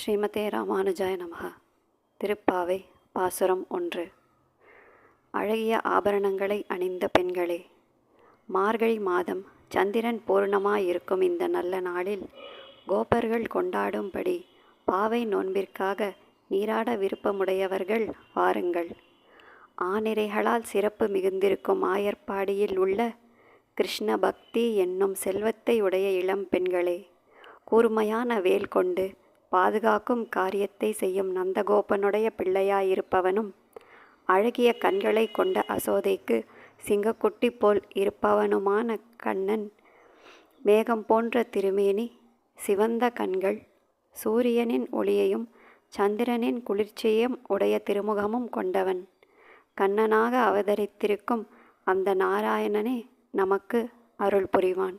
ஸ்ரீமதே ராமானுஜாய நமக. திருப்பாவை பாசுரம் ஒன்று. அழகிய ஆபரணங்களை அணிந்த பெண்களே மார்கழி மாதம் சந்திரன் பூர்ணமாயிருக்கும் இந்த நல்ல நாளில் கோபர்கள் கொண்டாடும்படி பாவை நோன்பிற்காக நீராட விருப்பமுடையவர்கள் வாருங்கள். ஆனிரைகளால் சிறப்பு மிகுந்திருக்கும் ஆயர்பாடியில் உள்ள கிருஷ்ண பக்தி என்னும் செல்வத்தை உடைய இளம் பெண்களே கூர்மையான வேல் கொண்டு பாதுகாக்கும் காரியத்தை செய்யும் நந்தகோபனுடைய பிள்ளையாயிருப்பவனும் அழகிய கண்களை கொண்ட அசோதைக்கு சிங்கக்குட்டி போல் இருப்பவனுமான கண்ணன் மேகம் போன்ற திருமேனி சிவந்த கண்கள் சூரியனின் ஒளியையும் சந்திரனின் குளிர்ச்சியையும் உடைய திருமுகமும் கொண்டவன். கண்ணனாக அவதரித்திருக்கும் அந்த நாராயணனே நமக்கு அருள் புரிவான்.